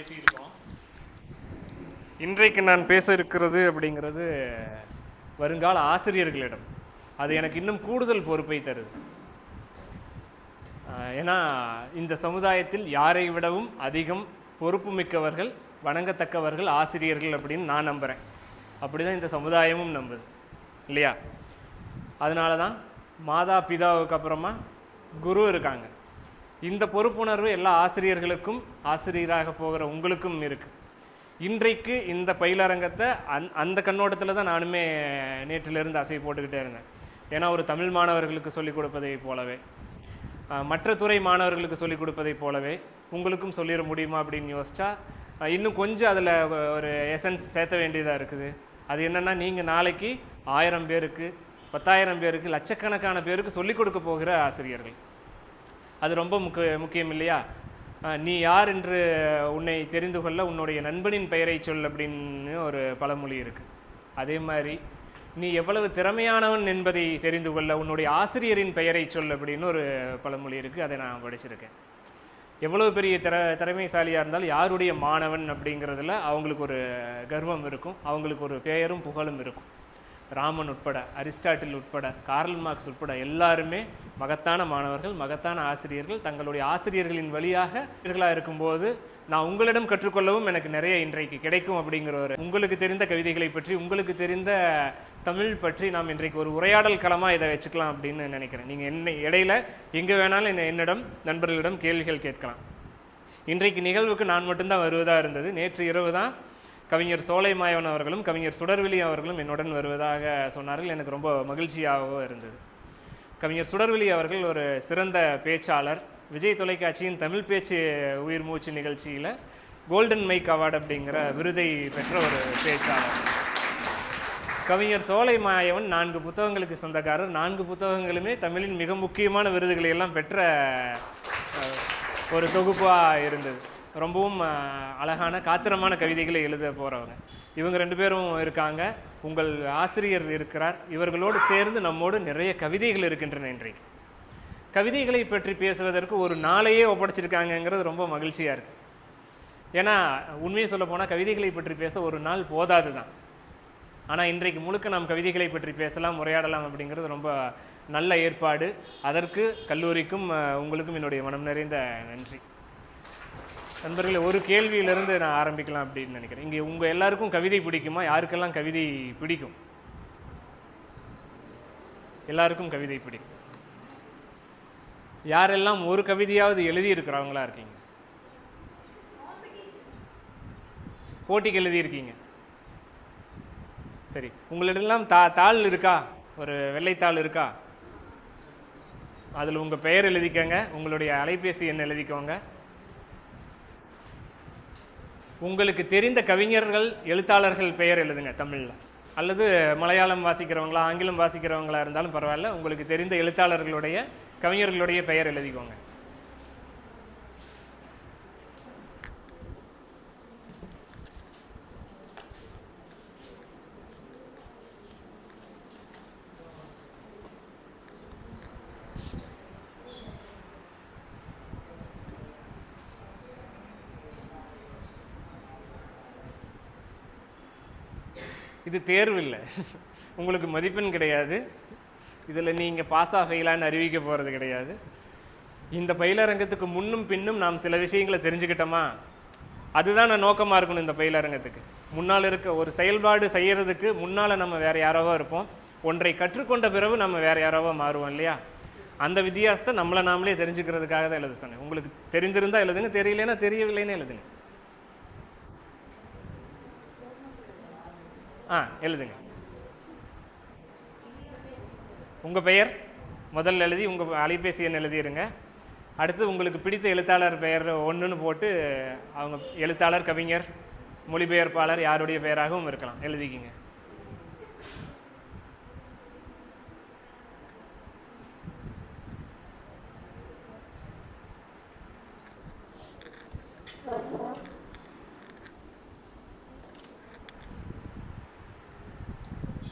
பேசியிருக்கோம். இன்றைக்கு நான் பேச இருக்கிறது அப்படிங்கிறது வருங்கால ஆசிரியர்களிடம். அது எனக்கு இன்னும் கூடுதல் பொறுப்பை தருது. ஆஹ் ஏன்னா இந்த சமுதாயத்தில் யாரை விடவும் அதிகம் பொறுப்பு மிக்கவர்கள் வணங்கத்தக்கவர்கள் ஆசிரியர்கள் அப்படின்னு நான் நம்புகிறேன் அப்படி தான் இந்த சமுதாயமும் நம்புது. இல்லையா? அதனால தான் மாதா பிதாவுக்கு அப்புறமா குரு இருக்காங்க. இந்த பொறுப்புணர்வு எல்லா ஆசிரியர்களுக்கும் ஆசிரியராக போகிற உங்களுக்கும் இருக்குது இன்றைக்கு இந்த பயிலரங்கத்தை அந் அந்த கண்ணோட்டத்தில் தான் நானுமே நேற்றிலிருந்து அசை போட்டுக்கிட்டே இருந்தேன். ஏன்னா ஒரு தமிழ் மாணவர்களுக்கு சொல்லிக் கொடுப்பதை போலவே மற்ற துறை மாணவர்களுக்கு சொல்லிக் கொடுப்பதைப் போலவே உங்களுக்கும் சொல்லிட முடியுமா அப்படின்னு யோசிச்சா இன்னும் கொஞ்சம் அதில் ஒரு எசன்ஸ் சேர்த்த வேண்டியதாக இருக்குது. அது என்னென்னா நீங்கள் நாளைக்கு ஆயிரம் பேருக்கு பத்தாயிரம் பேருக்கு லட்சக்கணக்கான பேருக்கு சொல்லிக் கொடுக்க போகிற ஆசிரியர்கள். அது ரொம்ப முக்கிய முக்கியம் இல்லையா? நீ யார் என்று உன்னை தெரிந்து கொள்ள உன்னுடைய நண்பனின் பெயரை சொல் அப்படின்னு ஒரு பழமொழி இருக்குது அதே மாதிரி நீ எவ்வளவு திறமையானவன் என்பதை தெரிந்து கொள்ள உன்னுடைய ஆசிரியரின் பெயரை சொல் அப்படின்னு ஒரு பழமொழி இருக்குது அதை நான் படிச்சிருக்கேன். எவ்வளவு பெரிய திற திறமைசாலியாக இருந்தாலும் யாருடைய மாணவன் அப்படிங்கிறதுல அவங்களுக்கு ஒரு கர்வம் இருக்கும். அவங்களுக்கு ஒரு பெயரும் புகழும் இருக்கும். ராமன் உட்பட அரிஸ்டாட்டில் உட்பட கார்ல் மார்க்ஸ் உட்பட எல்லாருமே மகத்தான மாணவர்கள் மகத்தான ஆசிரியர்கள். தங்களுடைய ஆசிரியர்களின் வழியாக இவர்களாக இருக்கும்போது நான் உங்களிடம் கற்றுக்கொள்ளவும் எனக்கு நிறைய இன்றைக்கு கிடைக்கும் அப்படிங்கிற ஒரு உங்களுக்கு தெரிந்த கவிதைகளை பற்றி உங்களுக்கு தெரிந்த தமிழ் பற்றி நாம் இன்றைக்கு ஒரு உரையாடல் களமாக இதை வச்சுக்கலாம் அப்படின்னு நினைக்கிறேன். நீங்கள் என்ன இடையில எங்கே வேணாலும் என்ன- என்னிடம் நண்பர்களிடம் கேள்விகள் கேட்கலாம். இன்றைக்கு நிகழ்வுக்கு நான் மட்டும்தான் வருவதாக இருந்தது. நேற்று இரவு தான் கவிஞர் சோலைமாயவன் அவர்களும் கவிஞர் சுடர்விழி அவர்களும் என்னுடன் வருவதாக சொன்னார்கள். எனக்கு ரொம்ப மகிழ்ச்சியாகவும் இருந்தது. கவிஞர் சுடர்விழி அவர்கள் ஒரு சிறந்த பேச்சாளர். விஜய் தொலைக்காட்சியின் தமிழ் பேச்சு உயிர் மூச்சு நிகழ்ச்சியில் கோல்டன் மைக் அவார்டு அப்படிங்கிற விருதை பெற்ற ஒரு பேச்சாளர். கவிஞர் சோலை மாயவன் நான்கு புத்தகங்களுக்கு சொந்தக்காரர். நான்கு புத்தகங்களுமே தமிழின் மிக முக்கியமான விருதுகளை எல்லாம் பெற்ற ஒரு தொகுப்பாக இருந்தது. ரொம்பவும் அழகான காத்திரமான கவிதைகளை எழுத போகிறவங்க இவங்க ரெண்டு பேரும் இருக்காங்க. உங்கள் ஆசிரியர் இருக்கிறார். இவர்களோடு சேர்ந்து நம்மோடு நிறைய கவிதைகள் இருக்கின்றன இன்றைக்கு. கவிதைகளை பற்றி பேசுவதற்கு ஒரு நாளையே ஒப்படைச்சிருக்காங்கங்கிறது ரொம்ப மகிழ்ச்சியாக இருக்குது ஏன்னா உண்மையை சொல்ல போனால் கவிதைகளை பற்றி பேச ஒரு நாள் போதாது தான். ஆனால் இன்றைக்கு முழுக்க நாம் கவிதைகளை பற்றி பேசலாம் உரையாடலாம் அப்படிங்கிறது ரொம்ப நல்ல ஏற்பாடு. அதற்கு கல்லூரிக்கும் உங்களுக்கும் என்னுடைய மனம் நிறைந்த நன்றி. நண்பர்களே ஒரு கேள்வியிலிருந்து நான் ஆரம்பிக்கலாம் அப்படின்னு நினைக்கிறேன். இங்கே உங்கள் எல்லாருக்கும் கவிதை பிடிக்குமா? யாருக்கெல்லாம் கவிதை பிடிக்கும்? எல்லாருக்கும் கவிதை பிடிக்கும். யாரெல்லாம் ஒரு கவிதையாவது எழுதியிருக்கிறவங்களா இருக்கீங்க? போட்டிக்கு எழுதியிருக்கீங்க. சரி உங்களிடெல்லாம் தா தாள் இருக்கா? ஒரு வெள்ளைத்தாள் இருக்கா? அதில் உங்கள் பெயர் எழுதிக்கோங்க உங்களுடைய அலைபேசி எண் எழுதிக்கோங்க. உங்களுக்கு தெரிந்த கவிஞர்கள் எழுத்தாளர்கள் பெயர் எழுதுங்க தமிழில். அல்லது மலையாளம் வாசிக்கிறவங்களா ஆங்கிலம் வாசிக்கிறவங்களா இருந்தாலும் பரவாயில்ல உங்களுக்கு தெரிந்த எழுத்தாளர்களுடைய கவிஞர்களுடைய பெயர் எழுதிக்கோங்க. இது தேர்வு இல்லை உங்களுக்கு மதிப்பெண் கிடையாது. இதில் நீங்கள் பாஸாக ஃபெயிலான்னு அறிவிக்க போகிறது கிடையாது. இந்த பயிலரங்கத்துக்கு முன்னும் பின்னும் நாம் சில விஷயங்களை தெரிஞ்சுக்கிட்டோமா? அதுதான் நான் நோக்கமாக இருக்கணும் இந்த பயிலரங்கத்துக்கு. முன்னால் இருக்க ஒரு செயல்பாடு செய்கிறதுக்கு முன்னால் நம்ம வேறு யாராவோ இருப்போம். ஒன்றை கற்றுக்கொண்ட பிறகு நம்ம வேறு யாராவோ மாறுவோம் இல்லையா? அந்த வித்தியாசத்தை நம்மளை நாமளே தெரிஞ்சுக்கிறதுக்காக தான் எழுத சொன்னேன். உங்களுக்கு தெரிந்திருந்தால் எழுதுங்க தெரியலைன்னா தெரியவில்லைன்னு எழுதுங்க. ஆ எழுதுங்க. உங்கள் பெயர்? முதல்ல எழுதி உங்கள் அலைபேசி எண் எழுதிடுங்க அடுத்து உங்களுக்கு பிடித்த எழுத்தாளர் பெயர் ஒன்றுன்னு போட்டு அவங்க எழுத்தாளர் கவிஞர் மொழிபெயர்ப்பாளர் யாருடைய பெயராகவும் இருக்கலாம். எழுதிக்கிங்க.